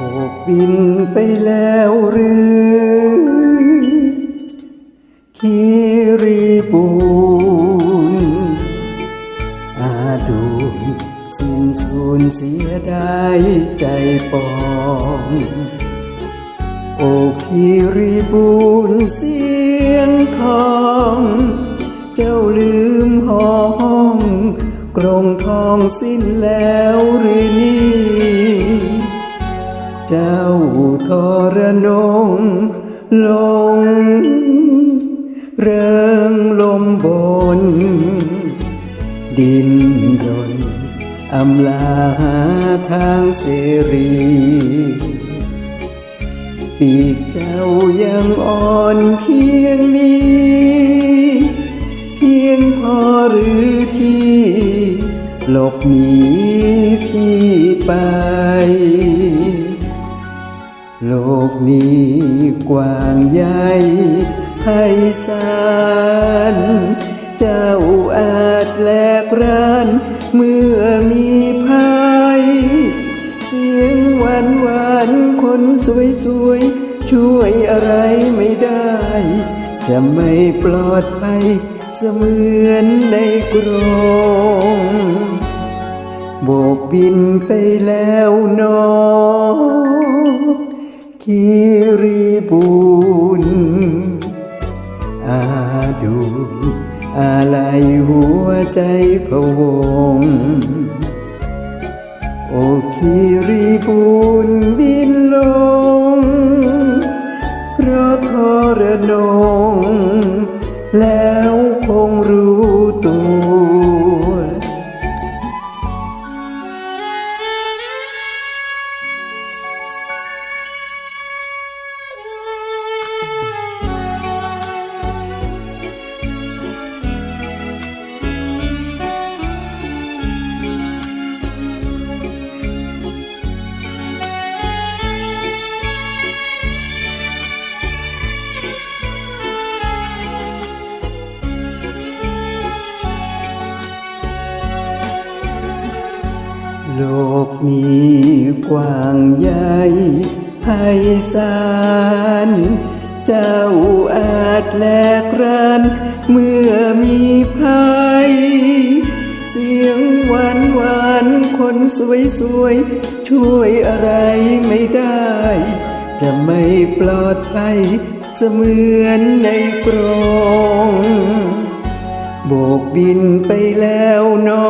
บกบินไปแล้วหรือคีรีบูนอาดูนสิ้นสูญเสียได้ใจปองโอคีรีบูนเสียงทอง เจ้าลืมห้อง กรงทองสิ้นแล้วหรือนี่ เจ้าทรนงลง เริงลมบน ดินรนอำลาหาทางเสรี ปีกเจ้ายังอ่อนเพียงนี้ เพียงพอหรือที่หลบหนีพี่ไป โลกนี้กว้างใหญ่ไพศาล เจ้าอาจแลกรานเมื่อมีภัย เสียงหวานหวานคนสวยสวยช่วยอะไรไม่ได้ จะไม่ปลอดภัยเสมือนในกรงโบกบินไปแล้วนอ คีรีบูนอาดูอะไรหัวใจพะวง โอคีรีบูนบินลงเพราะทรนง แล้วคงรู้ โลกนี้กว้างใหญ่ไพศาล เจ้าอาจแลกรัน เมื่อมีภัย เสียงหวานหวานคนสวยสวย ช่วยอะไรไม่ได้ จะไม่ปลอดภัยเสมือนในกรงโบกบินไปแล้วเนอ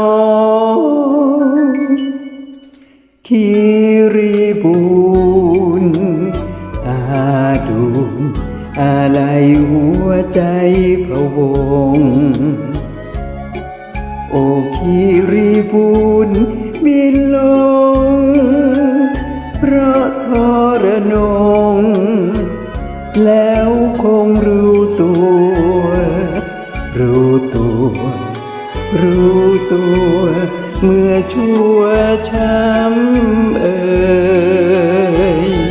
ง คีรีบูนอาดูนอะไรหัวใจพระวงโอคีรีบูนบินลง เพราะทรนง แล้วคงรู้ตัว รู้ตัว รู้ตัว เมื่อชั่วช้ำเอ่ย